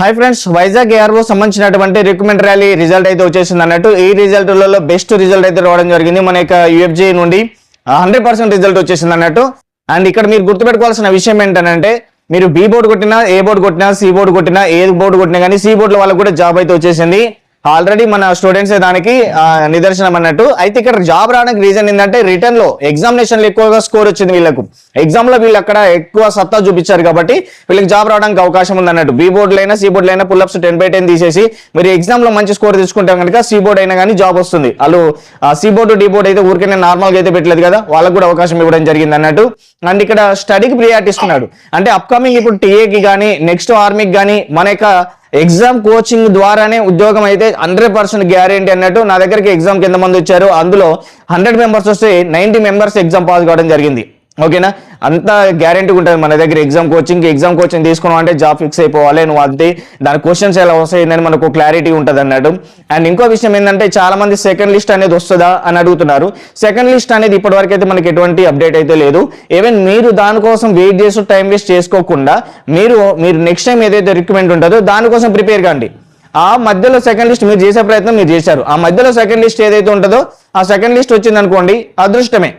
Hi friends Vizag ARO సంబంధించినటువంటి recruitment rally result అయితే వచ్చేసింది అన్నట్టు. ఈ రిజల్ట్లలో బెస్ట్ రిజల్ట్ అయితే రావడం జరిగింది. మన యొక్క యూఎఫ్జీ నుండి హండ్రెడ్ పర్సెంట్ రిజల్ట్ వచ్చేసింది అన్నట్టు. అండ్ ఇక్కడ మీరు గుర్తుపెట్టుకోవాల్సిన విషయం ఏంటంటే మీరు బి బోర్డు కొట్టినా ఏ బోర్డు కొట్టినా సి బోర్డు కొట్టినా ఏ బోర్డు కొట్టినా కానీ సి బోర్డులో వాళ్ళకు కూడా జాబ్ అయితే వచ్చేసింది. ఆల్రెడీ మన స్టూడెంట్స్ దానికి నిదర్శనం అన్నట్టు. అయితే ఇక్కడ జాబ్ రావడానికి రీజన్ ఏంటంటే రిటర్న్లో ఎగ్జామినేషన్లు ఎక్కువగా స్కోర్ వచ్చింది వీళ్ళకు. ఎగ్జామ్లో వీళ్ళు అక్కడ ఎక్కువ సత్తా చూపించారు కాబట్టి వీళ్ళకి జాబ్ రావడానికి అవకాశం ఉంది అన్నట్టు. బి బోర్డు అయినా సి బోర్డు అయినా పుల్అప్స్ టెన్ బై టెన్ తీసేసి మీరు ఎగ్జామ్లో మంచి స్కోర్ తీసుకుంటే కనుక సి బోర్డు అయినా కానీ జాబ్ వస్తుంది. వాళ్ళు సి బోర్డు డి బోర్డు అయితే ఊరికే నార్మల్గా అయితే పెట్టలేదు కదా వాళ్ళకు కూడా అవకాశం ఇవ్వడం జరిగింది అన్నట్టు. అండ్ ఇక్కడ స్టడీకి ప్రియారిటీ ఇస్తున్నాడు. అంటే అప్కమింగ్ ఇప్పుడు టీఏకి కానీ నెక్స్ట్ ఆర్మీకి కానీ మన యొక్క ఎగ్జామ్ కోచింగ్ ద్వారానే ఉద్యోగం అయితే హండ్రెడ్ పర్సెంట్ గ్యారెంటీ అన్నట్టు నా దగ్గరికి ఎగ్జామ్ కింద మంది వచ్చారు. అందులో హండ్రెడ్ మెంబర్స్ వస్తే నైంటీ మెంబర్స్ ఎగ్జామ్ పాస్ కావడం జరిగింది. ఓకేనా? అంత గ్యారంటీ ఉంటుంది మన దగ్గర ఎగ్జామ్ కోచింగ్ ఎగ్జామ్ కోచింగ్ తీసుకున్నాం అంటే జాబ్ ఫిక్స్ అయిపోవాలి నువ్వు అంతే. దాని క్వశ్చన్స్ ఎలా వస్తాయి మనకు క్లారిటీ ఉంటుంది అన్నట్టు. అండ్ ఇంకో విషయం ఏంటంటే చాలా మంది సెకండ్ లిస్ట్ అనేది వస్తుందా అని అడుగుతున్నారు. సెకండ్ లిస్ట్ అనేది ఇప్పటివరకు అయితే మనకి ఎటువంటి అప్డేట్ అయితే లేదు. ఈవెన్ మీరు దానికోసం వెయిట్ చేస్తూ టైం వేస్ట్ చేసుకోకుండా మీరు మీరు నెక్స్ట్ టైం ఏదైతే రిక్రూట్మెంట్ ఉంటుందో దానికోసం ప్రిపేర్ కండి. ఆ మధ్యలో సెకండ్ లిస్ట్ మీరు చేసే ప్రయత్నం మీరు చేశారు. ఆ మధ్యలో సెకండ్ లిస్ట్ ఏదైతే ఉంటుందో ఆ సెకండ్ లిస్ట్ వచ్చింది అనుకోండి అదృష్టమే.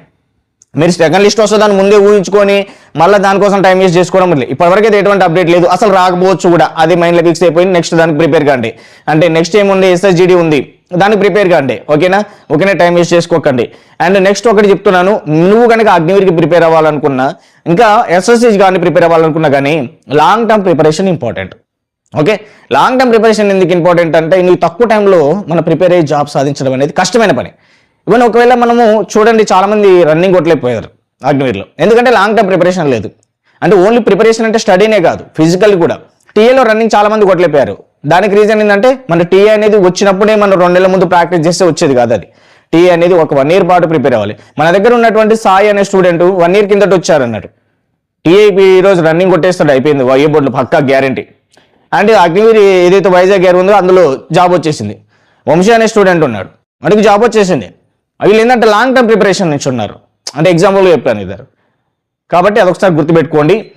మీరు సెకండ్ లిస్ట్ వస్తే దాన్ని ముందే ఊహించుకొని మళ్ళీ దానికోసం టైం వేస్ట్ చేసుకోవడం ఇప్పటివరకు అయితే ఎటువంటి అప్డేట్ లేదు. అసలు రాకపోవచ్చు కూడా. అది మైండ్లో ఫిక్స్ అయిపోయింది. నెక్స్ట్ దానికి ప్రిపేర్ కాండి. అంటే నెక్స్ట్ ఏముంది? ఎస్ఎస్జిడి ఉంది. దానికి ప్రిపేర్ కాండి. ఓకేనా? ఓకేనా? టైం వేస్ట్ చేసుకోకండి. అండ్ నెక్స్ట్ ఒకటి చెప్తున్నాను. నువ్వు కనుక అగ్నివీరికి ప్రిపేర్ అవ్వాలనుకున్నా ఇంకా ఎస్ఎస్సి కానీ ప్రిపేర్ అవ్వాలనుకున్నా కానీ long term preparation important okay? Long term preparation ఎందుకు ఇంపార్టెంట్ అంటే నువ్వు తక్కువ టైంలో మన ప్రిపేర్ అయ్యి జాబ్ సాధించడం అనేది కష్టమైన పని. ఇవన్నీ ఒకవేళ మనము చూడండి చాలా మంది రన్నింగ్ కొట్టలేకపోయారు అగ్నివీర్లో ఎందుకంటే లాంగ్ టర్మ్ ప్రిపరేషన్ లేదు. అంటే ఓన్లీ ప్రిపరేషన్ అంటే స్టడీనే కాదు ఫిజికల్ కూడా. టీఏలో రన్నింగ్ చాలామంది కొట్టలేకపోయారు. దానికి రీజన్ ఏంటంటే మన టీఏ అనేది వచ్చినప్పుడే మనం రెండు నెలల ముందు ప్రాక్టీస్ చేస్తే వచ్చేది కాదు అది. టీఏ అనేది ఒక వన్ ఇయర్ పాటు ప్రిపేర్ అవ్వాలి. మన దగ్గర ఉన్నటువంటి సాయి అనే స్టూడెంట్ వన్ ఇయర్ కిందట వచ్చారు అన్నట్టు ఈ రోజు రన్నింగ్ కొట్టేస్తాడు అయిపోయింది. ఏ బోర్డులో పక్కా గ్యారంటీ అండ్ అగ్నివీరి ఏదైతే వైజాగ్ గారు ఉందో అందులో జాబ్ వచ్చేసింది. వంశీ అనే స్టూడెంట్ ఉన్నాడు. వాడికి జాబ్ వచ్చేసింది. వీళ్ళు ఏంటంటే లాంగ్ టర్మ్ ప్రిపరేషన్ నుంచి ఉన్నారు. అంటే ఎగ్జాంపుల్ చెప్పాను ఇద్దరు. కాబట్టి అదొకసారి గుర్తుపెట్టుకోండి.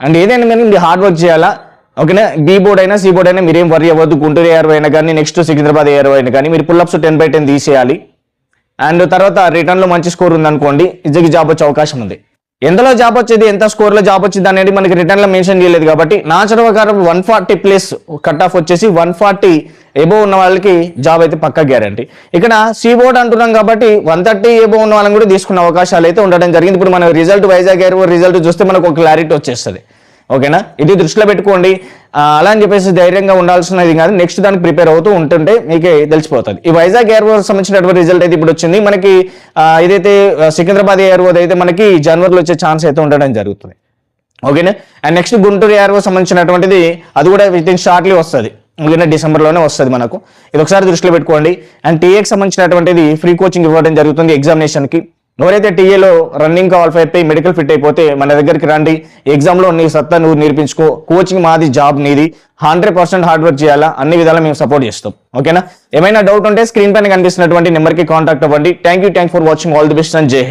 అండ్ ఏదైనా మీరు మీరు హార్డ్ వర్క్ చేయాలా? ఓకేనా? బీ బోర్డ్ అయినా సి బోర్డ్ అయినా మీరేం వరీ అవ్వద్దు. గుంటూరు ఏఆర్ అయినా కానీ నెక్స్ట్ సికింద్రాబాద్ ఏఆర్ అయినా కానీ మీరు పుల్అప్స్ టెన్ బై టెన్ తీసేయాలి. అండ్ తర్వాత రిటర్న్లో మంచి స్కోర్ ఉందనుకోండి. ఇద్దరికి జాబ్ వచ్చే అవకాశం ఉంది. ఎంతలో జాబ్ వచ్చేది ఎంత స్కోర్లో జాబ్ వచ్చింది అనేది మనకి రిటర్న్లో మెన్షన్ చేయలేదు కాబట్టి నా చదువు one forty plus cut off వచ్చేసి వన్ ఫార్టీ ఎబో ఉన్న వాళ్ళకి జాబ్ అయితే పక్క గ్యారంటీ ఇక్కడ సి బోర్డ్ అంటున్నాం కాబట్టి వన్ థర్టీ ఎబో ఉన్న వాళ్ళని కూడా తీసుకునే అవకాశాలు అయితే ఉండడం జరిగింది. ఇప్పుడు మన రిజల్ట్ వైజాగ్ గారు రిజల్ట్ చూస్తే మనకు ఒక క్లారిటీ వచ్చేస్తుంది. ఓకేనా? ఇది దృష్టిలో పెట్టుకోండి. అలా అని చెప్పేసి ధైర్యంగా ఉండాల్సినది కాదు. నెక్స్ట్ దానికి ప్రిపేర్ అవుతూ ఉంటుంటే మీకే తెలిసిపోతుంది. ఈ వైజాగ్ ఎయిర్ సంబంధించినటువంటి రిజల్ట్ అయితే ఇప్పుడు వచ్చింది. మనకి ఏదైతే సికింద్రాబాద్ ఎయిర్వో అయితే మనకి జనవరిలో వచ్చే ఛాన్స్ అయితే ఉండడం జరుగుతుంది. ఓకేనా? అండ్ నెక్స్ట్ గుంటూరు ఎయిర్ సంబంధించినటువంటిది అది కూడా విత్ ఇన్ షార్ట్లీ వస్తుంది. ఓకేనా? డిసెంబర్లోనే వస్తుంది మనకు. ఇది ఒకసారి దృష్టిలో పెట్టుకోండి. అండ్ టీఏకి సంబంధించినటువంటిది ఫ్రీ కోచింగ్ ఇవ్వడం జరుగుతుంది ఎగ్జామినేషన్కి ఎవరైతే టీఏలో రన్నింగ్ క్వాలిఫై అయిపోయి మెడికల్ ఫిట్ అయిపోతే మన దగ్గరికి రండి. ఎగ్జామ్లో నీ సత్తా నువ్వు నేర్పించుకో. కోచింగ్ మాది జాబ్ నీది. హండ్రెడ్ పర్సెంట్ హార్డ్ వర్క్ చేయాలా? అన్ని విధాలా మేము సపోర్ట్ చేస్తాం. ఓకేనా? ఏమైనా డౌట్ ఉంటే స్క్రీన్ పైన కనిపిస్తున్నటువంటి నెంబర్కి కాంటాక్ట్ అవ్వండి. Thank you thank for watching all the best and జై